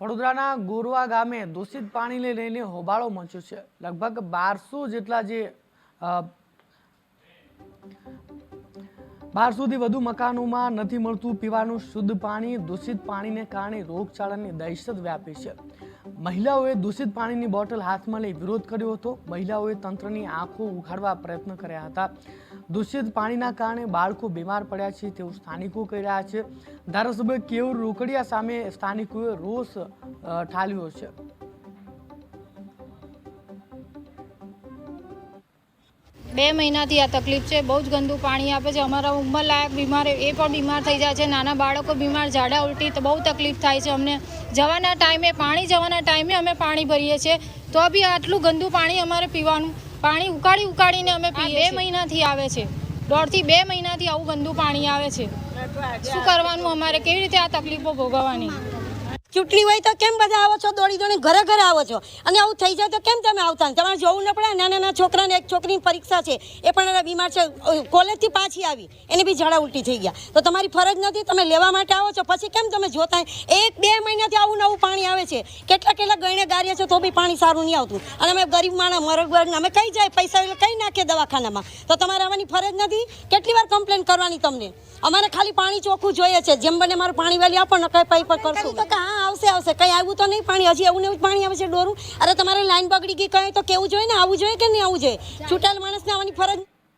વડોદરાના ગોરવા ગામે દૂષિત પાણીને લઈને હોબાળો મચ્યો છે. લગભગ બારસો જેટલા જે બારસોથી વધુ મકાનોમાં નથી મળતું પીવાનું શુદ્ધ પાણી, દૂષિત પાણીને કારણે રોગચાળાની દહેશત વ્યાપી છે. મહિલાઓએ દૂષિત પાણીની બોટલ હાથમાં લઈ વિરોધ કર્યો હતો. મહિલાઓએ તંત્રની આંખો ઉઘાડવા પ્રયત્ન કર્યા હતા. દૂષિત પાણીના કારણે બાળકો બીમાર પડ્યા છે તેવું સ્થાનિકો કહી રહ્યા છે. ધારાસભ્ય કેવું રોકડિયા સામે સ્થાનિકોએ રોષ ઠાલ્યો છે. બે મહિનાથી આ તકલીફ છે બહુ જ ગંદુ પાણી આપે છે. અમારા ઉંમરલાયક બીમાર એ પણ બીમાર થઈ જાય છે. નાના બાળકો બીમાર ઝાડા ઉલટી તો બહુ તકલીફ થાય છે અમને. જવાના ટાઈમે પાણી જવાના ટાઈમે અમે પાણી ભરીએ છીએ. તો બી આટલું ગંદુ પાણી અમારે પીવાનું. પાણી ઉકાળી ઉકાળીને અમે બે મહિનાથી આવે છે. દોઢથી બે મહિનાથી આવું ગંદુ પાણી આવે છે. શું કરવાનું અમારે? કેવી રીતે આ તકલીફો ભોગવવાની? ચૂંટણી હોય તો કેમ બધા આવો છો? દોડી દોડી ઘરે ઘરે આવો છો? અને આવું થઈ જાય તો કેમ તમે આવતા? તમારે જોવું ન પડે, નાના નાના છોકરાને એક છોકરીની પરીક્ષા છે, એ પણ એના બીમાર છે કોલેજથી પાછી આવી, એને બી ઝાડા ઉલટી થઈ ગયા. તો તમારી ફરજ નથી, તમે લેવા માટે આવો છો? પછી કેમ તમે જોતા? એક બે મહિનાથી આવું નવું પાણી આવે છે. કેટલા કેટલા ગઈને ગારીએ છે તો બી પાણી સારું નહીં આવતું. અને અમે ગરીબ માણસ, મરગ અમે કઈ જાય પૈસા કઈ નાખીએ દવાખાનામાં? તો તમારે આવવાની ફરજ નથી? કેટલી વાર કમ્પ્લેન કરવાની તમને? અમારે ખાલી પાણી ચોખ્ખું જોઈએ છે. જેમ બને મારું પાણી વાલી આપો ને કઈ પાઈ પર કરશું. હા આવશે આવશે. કઈ આવ્યું તો નહીં પાણી. હજી એવું ને એવું પાણી આવે છે ડોરું. અરે તમારે લાઈન બગડી ગઈ કઈ તો કેવું જોઈએ ને? આવવું જોઈએ કે નહીં આવું જોઈએ? છૂટાલ માણસને આવવાની ફરજ